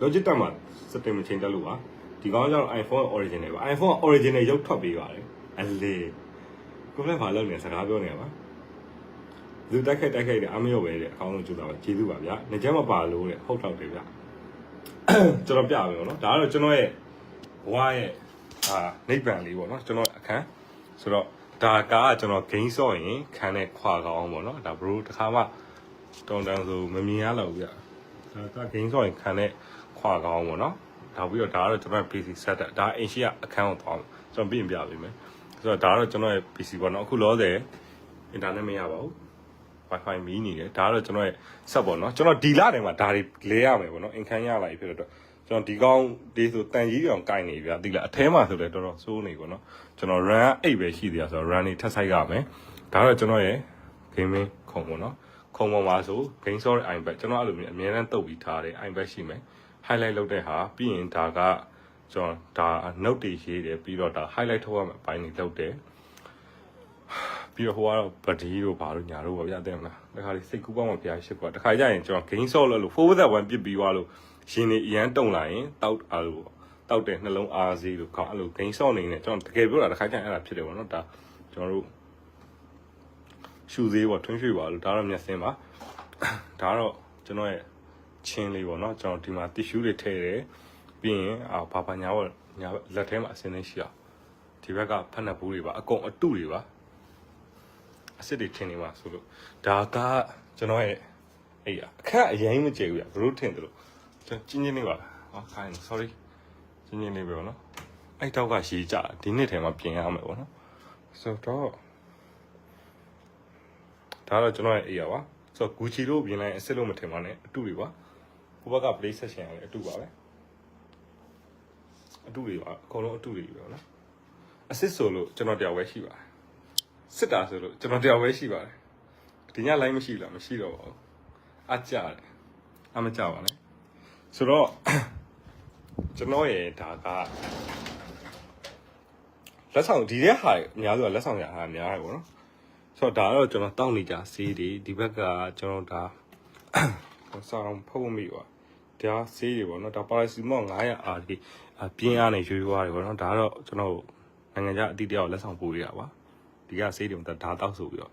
Logitech မှာ setting မချိန်တက်လို့ပါဒီကောင်ကကျတော့ iPhone original ပါ iPhone original ရုပ်ထွက်ပေးပါတယ်အလေကိုလည်းဘာလုပ်နေစကားပြောနေရပါလူတက်ခိုက်တက်ခိုက်တယ်အမရော့ပဲတဲ့အကောင်းဆုံးကြိုးစားပါကျေးဇူးပါဗျာငကြက်မပါလို့တဲ့ဟုတ်တော့တယ်ဗျာကျွန်တော်ပြမယ်ပေါ့နော်ဒါကတော့ကျွန်တော်ရဲ့ဘဝရဲ့အာနိဗ္ဗာန်လေးပေါ့နော်ကျွန်တော်အခန်းဆိုတော့ဒါကကျွန်တော် gain ဆော့ရင်ခံတဲ့ခွာကောင်းပေါ့နော်ဒါ bro တစ်ခါမှတောင်းတန်းဆိုမမြင်ရတော့ဘူးဗျာဒါက gain ဆော့ရင်ခံတဲ့ ခွာကောင်းပေါ့နော်ဒါပြီးတော့ဒါကတော့ကျွန်တော် PC set ဒါအင်ရှိကအခန်းကိုတောင်းကျွန်တော်ပြင်ပြပေးမယ်ဆိုတော့ဒါကတော့ကျွန်တော်ရဲ့ PC ပေါ့နော်အခုလောဆယ် internet မရပါဘူး wifi မီးနေတယ်ဒါကတော့ကျွန်တော်ရဲ့ set ပေါ့နော်ကျွန်တော်ဒီလတိုင်မှာဒါတွေလဲရမယ်ပေါ့နော်အင်ခန်းရလာပြီဖြစ်တော့ကျွန်တော်ဒီကောင်းဒီဆိုတန်ကြီးအောင်ကင်နေပြီဗျာဒီလားအထဲမှာဆိုလဲတော်တော်စိုးနေပေါ့နော်ကျွန်တော် run အိတ်ပဲရှိသေးတာဆိုတော့ run နေထပ်ဆိုင်ရမယ်ဒါကတော့ကျွန်တော်ရဲ့ gaming ခုံပေါ့နော်ခုံပေါ်မှာဆို game sorry iPad ကျွန်တော်အဲ့လိုမျိုးအများအားတုတ်ပြီးထားတယ် iPad ရှိမယ် highlight လုပ်တဲ့ဟာပြီးရင်ဒါကကျွန်တော်ဒါ note တွေရေးတယ်ပြီးတော့ဒါ highlight ထုတ်ရမယ်အပိုင်းတွေလုပ်တယ်ပြီးတော့ဟိုကတော့ဗဒီတို့ဘာလို့ညာတို့ပါဗျာတဲ့မလားတခါလေးစိတ်ကူးပေါင်းမပြားရှစ်ကွာတခါကျရင်ကျွန်တော် game soft လို့လို့ forward that one ပြစ်ပြီးသွားလို့ရှင်နေအရန်တုံလာရင်တောက်အားလို့တောက်တဲ့နှလုံးအားစီးလို့ခေါင်းအဲ့လို game soft နေနဲ့ကျွန်တော်တကယ်ပြောတာတခါကျရင်အဲ့ဒါဖြစ်တယ်ပေါ့နော်ဒါကျွန်တော်တို့ရှူသေးပေါ့ထွန်းရွှေပါလို့ဒါတော့မျက်စင်းပါဒါတော့ကျွန်တော်ရဲ့ ချင်းလေးပေါ့နော်ကျွန်တော်ဒီမှာ tissue တွေထည့်တယ်ပြီးရင်အာဘာဘာညာပေါ့ညာလက်ထဲမှာအစင်းလေးရှိအောင်ဒီဘက်ကဖက်နှက်ဘူးတွေပါအကုန်အတုတွေပါအစ်စ်တွေထင်နေမှာဆိုလို့ဒါကကျွန်တော်ရဲ့အေးရအခက်အရင်မကြည့်ဘူးရဘလို့ထင်တယ်လို့ကျွန်တော်ချင်းချင်းလေးပါဟောခိုင်း sorry ချင်းချင်းလေးပဲပေါ့နော်အဲ့တောက်ကရှည်ကြဒီနှစ်ထဲမှာပြင်ရမယ်ပေါ့နော်ဆိုတော့ဒါတော့ကျွန်တော်ရဲ့အေးရပါဆိုတော့ Gucci လို့ပြင်လိုက်အစ်စ်လို့မထင်ပါနဲ့အတုတွေပါ ဟိုဘက်က play session ရတယ်အတုပါပဲအတုတွေပါအကုန်လုံးအတုတွေပဲပေါ့နော်အစ်စ်ဆိုလို့ကျွန်တော်တယောက်ပဲရှိပါတယ်စစ်တာဆိုလို့ကျွန်တော်တယောက်ပဲရှိပါတယ်ဒီည line မရှိလားမရှိတော့ပါဘူးအကြတယ်အမကြပါနဲ့ဆိုတော့ကျွန်တော်ရဲ့ဒါကလက်ဆောင်ဒီတဲ့ဟာအများစုကလက်ဆောင်ရဟာအများတယ်ပေါ့နော်ဆိုတော့ဒါတော့ကျွန်တော်တောက်နေကြဆေးတွေဒီဘက်ကကျွန်တော်ဒါ စောင်းဖုတ်မိပါဒါဆေးတွေပေါ့နော်ဒါပါရာစီမော့900အာဒီပြင်းအားနဲ့ရွေးရွားတွေပေါ့နော်ဒါကတော့ကျွန်တော်နိုင်ငံခြားအတိတ်တယောက်လက်ဆောင်ပို့ရတာပါဒီကဆေးတွေဒါဒါတောက်ဆိုပြီးတော့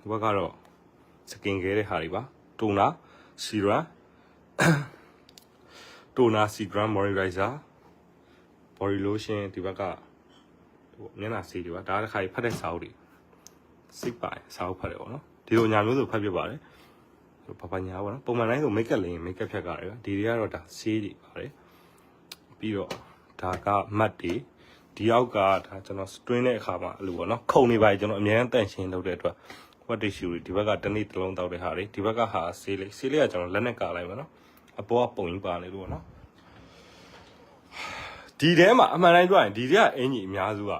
ဒီဘက်ကတော့စကင်ကဲတဲ့ဟာတွေပါတိုနာစီရာတိုနာစီဂရမ်မော်ရီရိုက်ဇာ body lotion ဒီဘက်ကဟိုမျက်နှာဆေးတွေပါဒါတစ်ခါဖတ်တဲ့စာအုပ်တွေစိတ်ပါတယ်စာအုပ်ဖတ်တယ်ပေါ့နော်ဒီလိုညာမျိုးဆိုဖတ်ပြပါတယ် ပပညာပေါ့နော်ပုံမှန်တိုင်းဆို make up လင်း make up ဖြတ်ကြတယ်ဒီတွေကတော့ဒါဆေးတွေပါတယ်ပြီးတော့ဒါကမတ်တွေဒီအောက်ကဒါကျွန်တော် string တဲ့အခါမှာအဲ့လိုပေါ့နော်ခုံနေပါကျွန်တော်အများအားတန့်ရှင်းလုပ်တဲ့အတွက် what tissue တွေဒီဘက်ကတစ်နေ့တစ်လုံးတောက်တဲ့ဟာတွေဒီဘက်ကဟာဆေးလေးဆေးလေးကကျွန်တော်လက်နဲ့ကာလိုက်ပါနော်အပေါ်ကပုံကြီးပါနေလို့ပေါ့နော်ဒီထဲမှာအမှန်တိုင်းပြောရင်ဒီထဲကအင်ကြီးအများစုက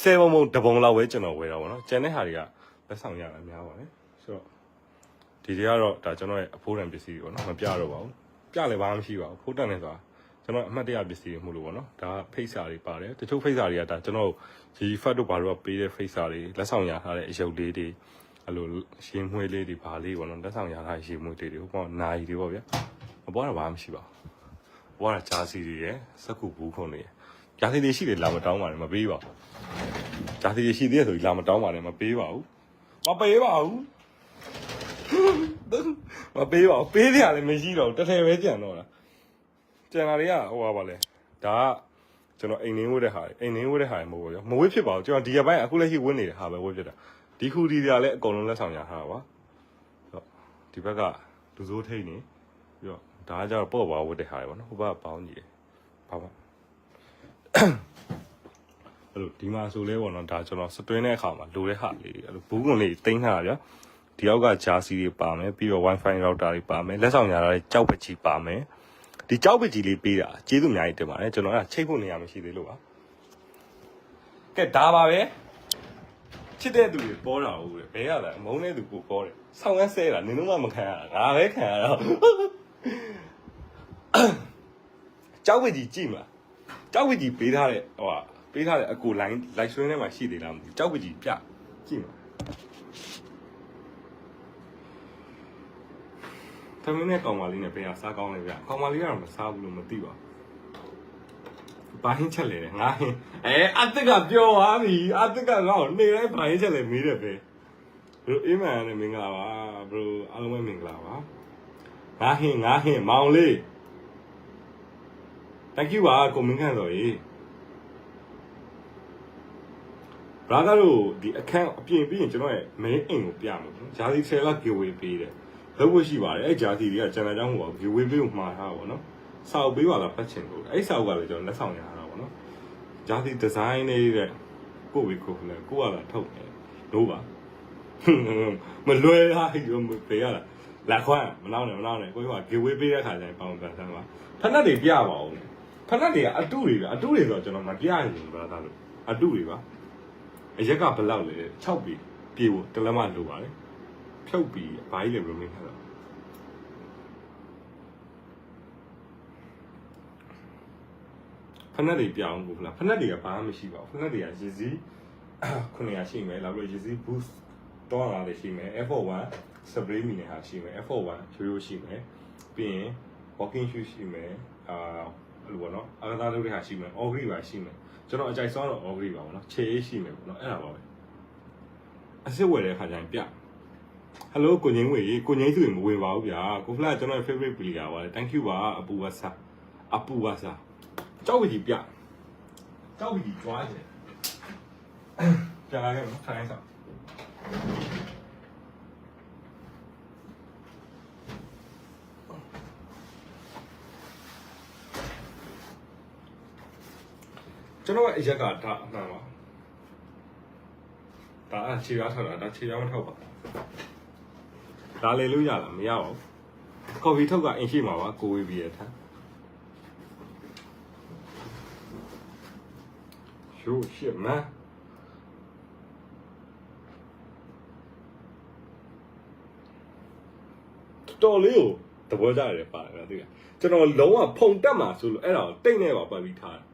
7ပုံပုံတပုံလောက်ပဲကျွန်တော်ဝယ်တာပေါ့နော်ကျန်တဲ့ဟာတွေကလက်ဆောင်ရတာအများပါလေဆိုတော့ ဒီတွေကတော့ဒါကျွန်တော်ရဲ့အဖိုးတန်ပစ္စည်းတွေပေါ့နော်မပြတော့ပါဘူးပြလည်းဘာမှမရှိပါဘူးဖိုးတန်နေဆိုတာကျွန်တော်အမှတ်တရပစ္စည်းတွေမှုလို့ပေါ့နော်ဒါဖိတ်စာတွေပါတယ်တချို့ဖိတ်စာတွေကဒါကျွန်တော်ဒီဖတ်တို့ဘာလို့ပေးတဲ့ဖိတ်စာတွေလက်ဆောင်ရထားတဲ့အယုတ်လေးတွေအဲ့လိုရှင်မွေးလေးတွေဘာလေးပေါ့နော်လက်ဆောင်ရထားတဲ့ရှင်မွေးလေးတွေဟိုပေါ့နာရီတွေပေါ့ဗျာမပေါ်တော့ဘာမှမရှိပါဘူးဘွားကဂျာစီတွေရယ်စက်ကူဘူးခုံတွေရယ်ဂျာစီတွေရှိတယ်လာမတောင်းပါနဲ့မပေးပါဘူးဂျာစီတွေရှိသေးတယ်ဆိုပြီးလာမတောင်းပါနဲ့မပေးပါဘူးမပေးပါဘူး မပေးပါဘူးပေးတယ်လည်းမရှိတော့ဘူးတစ်ထည်ပဲကြံတော့တာကြံတာတွေကဟိုပါပါလဲဒါကကျွန်တော်အိမ်နေဝတ်တဲ့ဟာတွေအိမ်နေဝတ်တဲ့ဟာတွေမဟုတ်ဘူးရောမဝတ်ဖြစ်ပါဘူးကျွန်တော်ဒီရက်ပိုင်းအခုလက်ရှိဝတ်နေတဲ့ဟာပဲဝတ်ဖြစ်တာဒီခူဒီတွေကလည်းအကုန်လုံးလက်ဆောင်ရထားတာပါဆိုတော့ဒီဘက်ကလူစိုးထိတ်နေပြီးတော့ဒါကကြတော့ပေါ့ပါဝတ်တဲ့ဟာတွေပေါ့နော်ဟိုဘကပေါင်းကြည့်တယ်ဘာမှအဲ့လိုဒီမှာဆိုလဲပေါ့နော်ဒါကျွန်တော်စတွင်းတဲ့အခါမှာလိုတဲ့ဟာလေးတွေအဲ့လိုဘူးကွန်လေးတင်ထားတာဗျာ ဒီအောက်ကဂျာစီတွေပါမယ်ပြီးတော့ wifi router တွေပါမယ်လက်ဆောင်ညာတာတွေကြောက်ပကြီးပါမယ်ဒီကြောက်ပကြီးလေးပေးတာကျေးဇူးအများကြီးတင်ပါတယ်ကျွန်တော်အဲ့ဒါချိတ်ဖို့နေရာမရှိသေးလို့ပါကဲဒါပါပဲချစ်တဲ့သူတွေပေါ်တာဟုတ်ပဲဘဲရတာအမုန်းတဲ့သူကိုပေါ်တယ်ဆောင်းရမ်းဆဲတာနင်တို့မှမခံရတာငါပဲခံရတော့ကြောက်ဝကြီးကြည့်မလားကြောက်ဝကြီးပေးထားတဲ့ဟိုဟာပေးထားတဲ့အကူ line လိုက်ဆွဲထဲမှာရှိသေးလားမသိဘူးကြောက်ဝကြီးပြကြည့်မလားဒါ မင်းနဲ့ကောင်မလေးနဲ့ဘယ်ဟာစားကောင်းလဲဗျကောင်မလေးကတော့မစားဘူးလို့မသိပါဘူးဘာဟင်းချက်လဲတဲ့ငါဟင်းအဲအတက်ကပြောသွားပြီအတက်ကငါ့ကိုနေတိုင်းဘာဟင်းချက်လဲမေးတယ်ပဲဘရိုအေးမန်နဲ့မင်္ဂလာပါဘရိုအားလုံးပဲမင်္ဂလာပါငါဟင်းငါဟင်းမောင်လေး thank you ပါကိုမင်းခန့်တော်ကြီး brother တို့ဒီအခန်းအပြင်ပြီးရင်ကျွန်တော်ရဲ့ main အိမ်ကိုပြမယ်နော်ဂျာစီ10လောက် giveaway ပေးတယ် လုပ်ဖို့ရှိပါတယ်အဲ့ဂျာစီတွေကကျွန်တော်ကြောင့်ဟို giveaway ပေးကိုမှားထားပါဘောနော်စာအုပ်ပေးပါလားပတ်ချင်လို့အဲ့စာအုပ်ကလည်းကျွန်တော်လက်ဆောင်ရတာပါနော်ဂျာစီ design နေတဲ့ကိုဝေကိုလည်းကိုကလာထုတ်တယ်လို့ပါမလွယ်ဟာဒီမပေးရလားလက်ခွန်းမနောက်နဲ့မနောက်နဲ့ကိုက giveaway ပေးတဲ့ခါကျရင်ပေါင်ပြန်ဆန်းပါဖက်နှက်တွေပြပါဦးဖက်နှက်တွေကအတုတွေကအတုတွေဆိုတော့ကျွန်တော်မပြရင်ဘူး brother တို့အတုတွေပါအရက်ကဘယ်လောက်လဲ6ပြီပြေဖို့တလက်မလိုပါတယ် ဖြုတ်ပြီးဘာကြီးလဲဘယ်လိုမင်းခါတော့ဖက်နှက်တွေပြအောင်ကိုဖလားဖက်နှက်တွေကဘာမှမရှိပါဘူးဖက်နှက်တွေကရည်စည်း900ရှိမယ်နောက်ပြီးရည်စည်း boost တော့လာတယ်ရှိမယ် F1 spray မီနဲ့ဟာရှိမယ် F1 ရိုးရိုးရှိမယ်ပြီးရင် walking shoe ရှိမယ်အာအဲ့လိုပေါ့နော်အကသာလုပ်တဲ့ဟာရှိမယ် ogri ပါရှိမယ်ကျွန်တော်အကြိုက်ဆုံးတော့ ogri ပါပေါ့နော်ခြေအေးရှိမယ်ပေါ့နော်အဲ့ဒါပါပဲအစ်စ်ဝယ်တဲ့ခါကျရင်ပြ ဟယ်လိုကိုငိမ့်ဝေကိုငိမ့်သူမဝင်ပါဘူးဗျာကိုဖလာကျွန်တော် favorite player ပါလေ thank you ပါအပူဝါစာအပူဝါစာကြောက်ဝီကြီးပြကြောက်ဝီကြီးကြွားတယ်ပြန်လာခဲ့မထိုင်ဆောင်ကျွန်တော်အရက်ကဒါအမှန်ပါဒါအခြေရထောက်တာဒါခြေရမထောက်ပါ ဒါလေလို့ရလားမရပါဘူးကော်ဖီထုတ်ကအင်ရှိမှာပါကိုဝေးပြီးရထားရှိုးရှစ်မန်တော်လေးကိုသဘောကျတယ်ပါတယ်သူကကျွန်တော်လုံးဝဖုန်တက်မှာဆိုလို့အဲ့ဒါကိုတိတ်နေပါပတ်ပြီးထားတယ်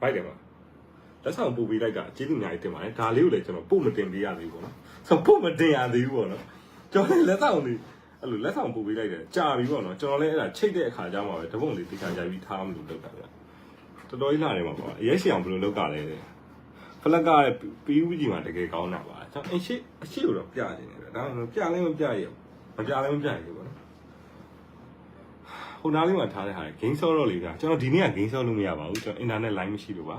ဘိုက်တယ်မှာလက်ဆောင်ပို့ပေးလိုက်ကကျေးဇူးအများကြီးတင်ပါတယ်ဒါလေးကိုလည်းကျွန်တော်ပို့မတင်ပေးရသေးဘူးပေါ့နော်ဆိုပို့မတင်ရသေးဘူးပေါ့နော် ကျွန်တော်လက်ဆောင်လေးအဲ့လိုလက်ဆောင်ပို့ပေးလိုက်တယ်ကြာပြီပေါ့နော်ကျွန်တော်လည်းအဲ့ဒါချိတ်တဲ့အခါကျမှပဲတပုံလေးတိကျရိုက်ပြီးထားမလို့လုပ်တာဗျတော်တော်ကြီးလာတယ်မှာပေါ့အရေးရှိအောင်ဘယ်လိုလုပ်တာလဲဖလက်ကရဲ့ PUBG မှာတကယ်ကောင်းတာပါကျွန်တော်အရှိအရှိကိုတော့ပြနေတယ်ဗျဒါမှမဟုတ်ပြလည်းမပြရဘူးမပြလည်းမပြရဘူးပေါ့နော်ဟိုနားလေးမှာထားတဲ့ဟာ game ဆော့တော့လေဗျာကျွန်တော်ဒီနေ့က game ဆော့လို့မရပါဘူးကျွန်တော် internet line မရှိလို့ပါ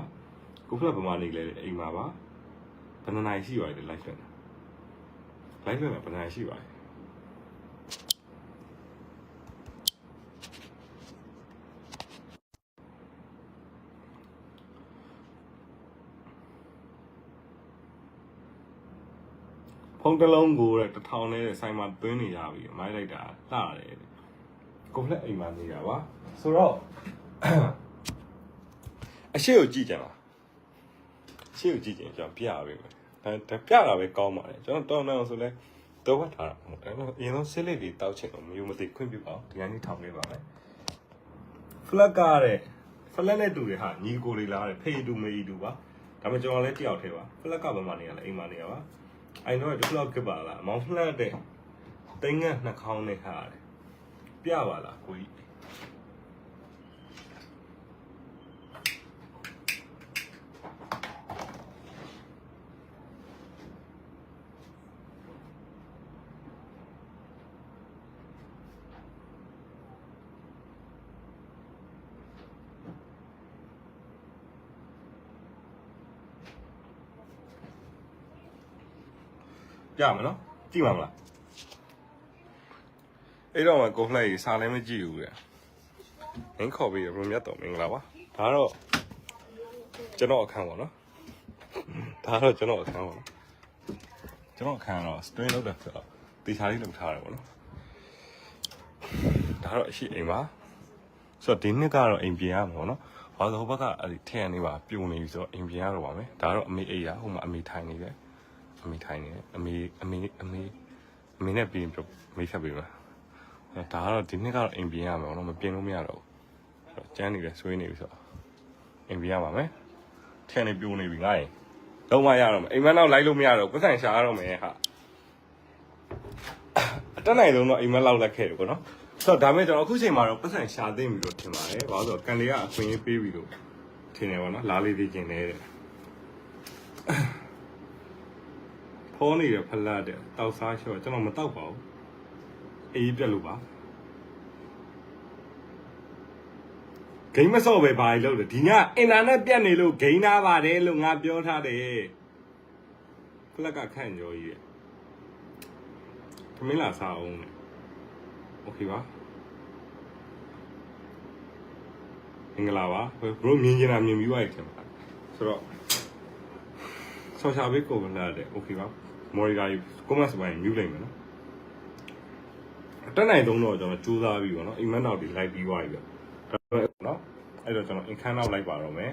ကိုဖလက်ဗမာနေလဲအိမ်မှာပါဘယ်နှစ်နိုင်ရှိပါလဲ live ပြ န် live ပြန်ဘယ်နှစ်နိုင်ရှိပါလဲဖုန်းတစ်လုံးကိုတဲ့တစ်ထောင်နဲ့ဆိုင်မှာသွင်းနေကြပြီမိုင်းလိုက်တာလှတယ်ကိုဖလက်အိမ်မှာနေတာပါဆိုတော့အရှိကိုကြည့်ကြပါရှေ့ကိုကြည့်ကြရင်ကျွန်တော်ပြရပေးမယ် ဒါဒါပြတာပဲကောင်းပါတယ်ကျွန်တော်တောင်းတောင်းဆိုလဲတော့ဝတ်ထားတာမဟုတ်တယ်နော်အရင်ဆုံးဆေးလေးတွေတောက်ချင်တော့မယုံမသိခွင့်ပြုပါအောင်ဒီကနေ့ထောင်လေးပါမယ်ဖလက်ကတဲ့ဖလက်နဲ့တူတယ်ဟာညီကိုလေးလားတဲ့ဖေးတူမေးတူပါဒါပေမဲ့ကျွန်တော်လည်းတယောက်ထဲပါဖလက်ကဘာမှနေရလဲအိမ်မှာနေရပါအိုင်တော့ဒီဖလက်ကပါလားမောင်ဖလက်တဲ့တင်းငတ်နှာခေါင်းနဲ့ဟာတယ်ပြပါလားကိုကြီး ပြမယ်နော်ကြည့်ပါမလားအဲ့တော့မှကိုဖလိုက်စားလည်းမကြည့်ဘူးတဲ့မင်းခေါ်ပြီးရဘယ်မြတ်တော်မင်္ဂလာပါဒါတော့ကျွန်တော်အခန်းပါနော်ဒါတော့ကျွန်တော်အခန်းပါနော်ကျွန်တော်အခန်းတော့ string လောက်တယ်ဆိုတော့တေချာလေးလောက်ထားတယ်ပေါ့နော်ဒါတော့အရှိအိမ်ပါဆိုတော့ဒီနှစ်ကတော့အိမ်ပြင်ရမှာပေါ့နော်ဘာလို့ဟိုဘက်ကအဲ့ဒီထည့်ရနေပါပြုံနေပြီဆိုတော့အိမ်ပြင်ရတော့ပါမယ်ဒါတော့အမေအိမ်ရဟိုမှာအမေထိုင်နေတယ် အမေထိုင်နေတယ်အမေအမေအမေအမေနဲ့ပြင်ပြမေးဖြတ်ပေးပါအဲဒါကတော့ဒီနှစ်ကတော့အိမ်ပြင်ရမှာတော့မပြင်လို့မရတော့ဘူးအဲ့တော့ကျန်းနေတယ်ဆွေးနေပြီဆိုတော့အိမ်ပြင်ရပါမယ်ထန်နေပြိုးနေပြီငါရင်လုံးမရတော့မယ်အိမ်မနောက်လိုက်လို့မရတော့ပတ်စံရှာရတော့မယ်ဟာအတက်နိုင်ဆုံးတော့အိမ်မက်လောက်လက်ခဲ့တယ်ပေါ့နော်ဆိုတော့ဒါမဲ့ကျွန်တော်အခုချိန်မှာတော့ပတ်စံရှာသိမ့်ပြီလို့ထင်ပါတယ်ဘာလို့လဲဆိုတော့ကန်လေးကအခွင့်အရေးပေးပြီလို့ထင်တယ်ပေါ့နော်လားလေးသေးခြင်းနဲ့တဲ့ ဖောနေရဖလက်တဲ့တောက်စားလျှော့ကျွန်တော်မတောက်ပါဘူးအေးပြက်လို့ပါဂိမ်းမဆော့ပဲဘာလို့လဲဒီညအင်တာနက်ပြတ်နေလို့ဂိမ်းသားပါတယ်လို့ငါပြောထားတယ်ဖလက်ကခန့်ကြောကြီးရဲ့သမင်းလာစားအောင်လေโอเคပါမင်္ဂလာပါဘရိုမြင်ကျင်တာမြင်ပြီးသွားပြီခင်ဗျာဆိုတော့ဆောရှာဘေးကိုလာတယ်โอเคပါ မော်ရီဂါကြီးကွန်မတ်စ်ပိုင်းမြူးလိုက်မယ်နော်တက်နိုင်သုံးတော့ကျွန်တော်စူးစမ်းပြီးပေါ့နော်အိမ်မက်နောက်တွေလိုက်ပြီးသွားပြီဗျဒါပေမဲ့နော်အဲ့တော့ကျွန်တော်အင်ခန်းနောက်လိုက်ပါတော့မယ်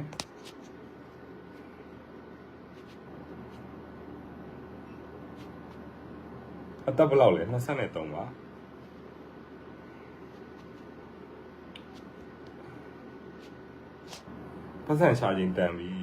အသက်ဘယ်လောက်လဲ23ပါပတ်စံရှာခြင်းတန်ပြီတဲ့